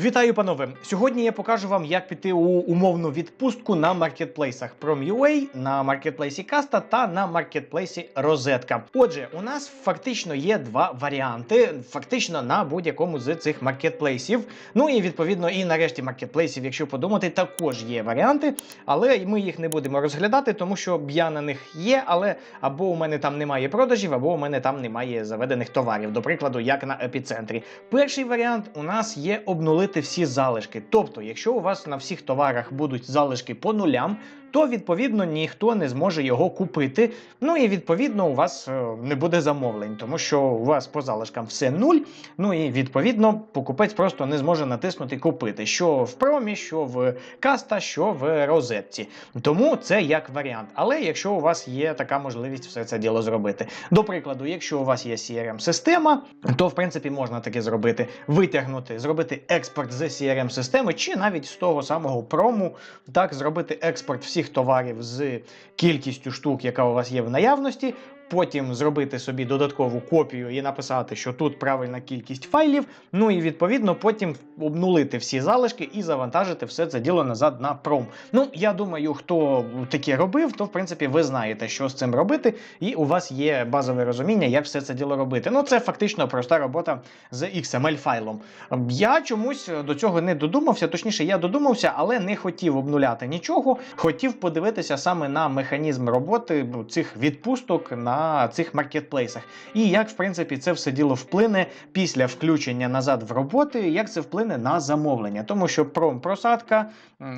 Вітаю, панове! Сьогодні я покажу вам, як піти у умовну відпустку на маркетплейсах Prom.ua, на маркетплейсі Каста та на маркетплейсі Розетка. Отже, у нас фактично є два варіанти, фактично на будь-якому з цих маркетплейсів. Ну і відповідно, і нарешті маркетплейсів, якщо подумати, також є варіанти, але ми їх не будемо розглядати, тому що я на них є, але або у мене там немає продажів, або у мене там немає заведених товарів. До прикладу, як на епіцентрі. Перший варіант у нас є обнулити всі залишки. Тобто, якщо у вас на всіх товарах будуть залишки по нулям, то відповідно ніхто не зможе його купити. Ну і відповідно у вас е, не буде замовлень, тому що у вас по залишкам все нуль. Ну і відповідно покупець просто не зможе натиснути купити, що в промі, що в каста, що в розетці. Тому це як варіант. Але якщо у вас є така можливість все це діло зробити. До прикладу, якщо у вас є CRM-система, то в принципі можна таке зробити: витягнути, зробити експорт з CRM-системи, чи навіть з того самого прому, так зробити експорт всіх товарів з кількістю штук, яка у вас є в наявності. Потім зробити собі додаткову копію і написати, що тут правильна кількість файлів. Ну і відповідно потім обнулити всі залишки і завантажити все це діло назад на пром. Ну я думаю, хто таке робив, то в принципі ви знаєте, що з цим робити, і у вас є базове розуміння, як все це діло робити. Ну це фактично проста робота з XML файлом. Я чомусь до цього не додумався, точніше, я додумався, але не хотів обнуляти нічого. Хотів подивитися саме на механізм роботи цих відпусток на цих маркетплейсах. І як, в принципі, це все діло вплине після включення назад в роботи, як це вплине на замовлення. Тому що пром просадка,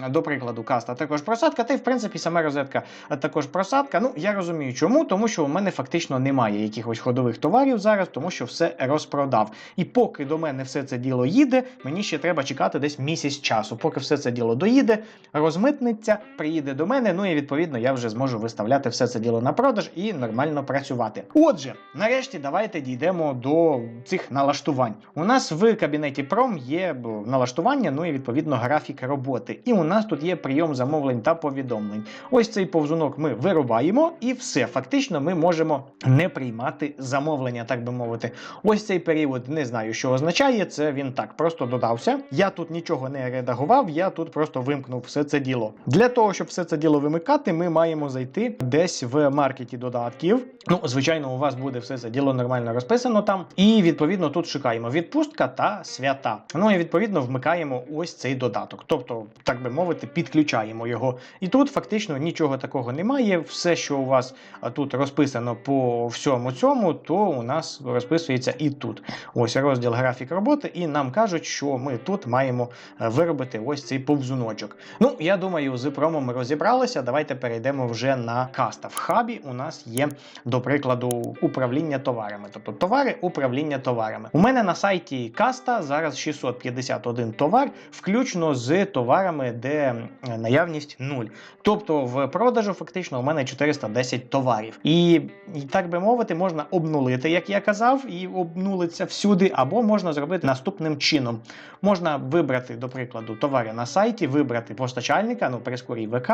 до прикладу, каста також просадка, та й в принципі сама розетка також просадка. Ну я розумію, чому, тому що у мене фактично немає якихось ходових товарів зараз, тому що все розпродав. І поки до мене все це діло їде, мені ще треба чекати десь місяць часу. Поки все це діло доїде, розмитниться, приїде до мене. Ну і відповідно я вже зможу виставляти все це діло на продаж і нормально працювати. Отже, нарешті давайте дійдемо до цих налаштувань. У нас в кабінеті Prom є налаштування, ну і відповідно графік роботи. І у нас тут є прийом замовлень та повідомлень. Ось цей повзунок ми вирубаємо, і все. Фактично, ми можемо не приймати замовлення, так би мовити. Ось цей період не знаю, що означає. Це він так просто додався. Я тут нічого не редагував, я тут просто вимкнув все це діло. Для того, щоб все це діло вимикати, ми маємо зайти десь в маркеті додатків. Ну, звичайно, у вас буде все це діло нормально розписано там. І відповідно тут шукаємо відпустка та свята. Ну і відповідно вмикаємо ось цей додаток. Тобто, так би мовити, підключаємо його. І тут фактично нічого такого немає. Все, що у вас тут розписано по всьому цьому, то у нас розписується і тут. Ось розділ графік роботи, і нам кажуть, що ми тут маємо е, виробити ось цей повзуночок. Ну, я думаю, з промом ми розібралися. Давайте перейдемо вже на каста. В хабі у нас є, до прикладу, управління товарами. Тобто товари, управління товарами. У мене на сайті каста зараз 651 товар, включно з товарами, де е, наявність 0. Тобто в продажу фактично у мене 410 товарів. І, і так би мовити, можна обнулити, як я казав, і обнулиться всюди, або можна зробити наступним чином. Можна вибрати, до прикладу, товари на сайті, вибрати постачальника, ну прискорій ВК,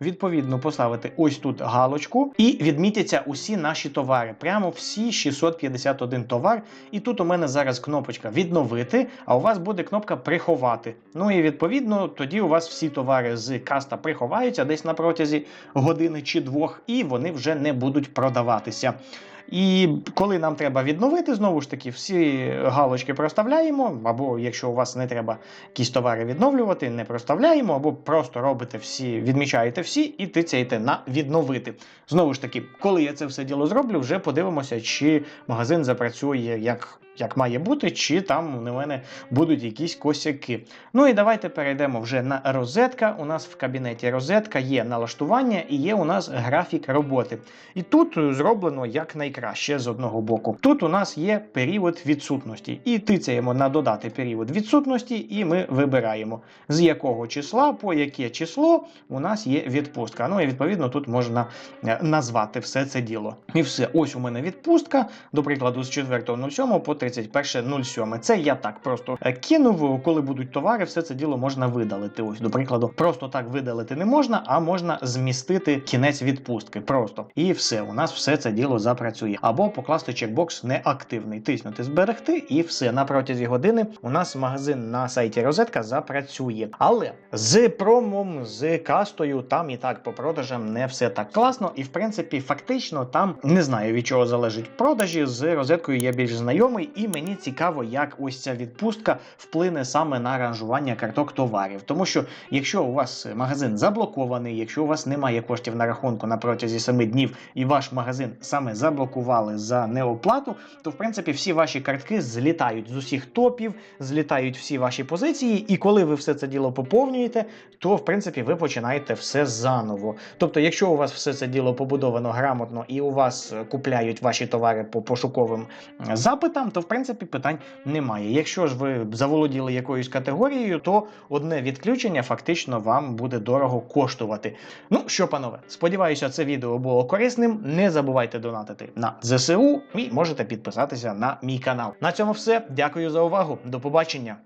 відповідно поставити ось тут галочку і відмітяться усі наші товари. Прямо всі 651 товар. І тут у мене зараз кнопочка відновити, а у вас буде кнопка приховати. Ну і відповідно тоді у вас всі товари з каста приховаються десь на протязі години чи двох, і вони вже не будуть продаватися. І коли нам треба відновити, знову ж таки, всі галочки проставляємо, або якщо у вас не треба якісь товари відновлювати, не проставляємо, або просто робите всі, відмічаєте всі і тицяєте на відновити. Знову ж таки, коли я це все діло зроблю, вже подивимося, чи магазин запрацює як. Як має бути, чи там у мене будуть якісь косяки. Ну і давайте перейдемо вже на розетка. У нас в кабінеті розетка є налаштування і є у нас графік роботи. І тут зроблено як найкраще з одного боку. Тут у нас є період відсутності. І тицяємо на додати період відсутності, і ми вибираємо, з якого числа, по яке число у нас є відпустка. Ну і відповідно тут можна е, назвати все це діло. І все, ось у мене відпустка, до прикладу, з 4.07 по 31.07. Це я так просто е, кинув, коли будуть товари, все це діло можна видалити. Ось, до прикладу, просто так видалити не можна, а можна змістити кінець відпустки. Просто. І все, у нас все це діло запрацювало. Працює, або покласти чекбокс неактивний, тиснути зберегти, і все на протязі години у нас магазин на сайті Розетка запрацює. Але з промом, з кастою, там і так по продажам не все так класно, і в принципі, фактично, там не знаю від чого залежить продажі. З розеткою я більш знайомий, і мені цікаво, як ось ця відпустка вплине саме на ранжування карток товарів. Тому що якщо у вас магазин заблокований, якщо у вас немає коштів на рахунку на протязі 7 днів, і ваш магазин саме заблокували за неоплату, то в принципі всі ваші картки злітають з усіх топів, злітають всі ваші позиції, і коли ви все це діло поповнюєте, то в принципі ви починаєте все заново. Тобто, якщо у вас все це діло побудовано грамотно і у вас е, купляють ваші товари по пошуковим е, запитам, то в принципі питань немає. Якщо ж ви заволоділи якоюсь категорією, то одне відключення фактично вам буде дорого коштувати. Ну що, панове, сподіваюся, це відео було корисним. Не забувайте донатити на ЗСУ і можете підписатися на мій канал. На цьому все. Дякую за увагу. До побачення.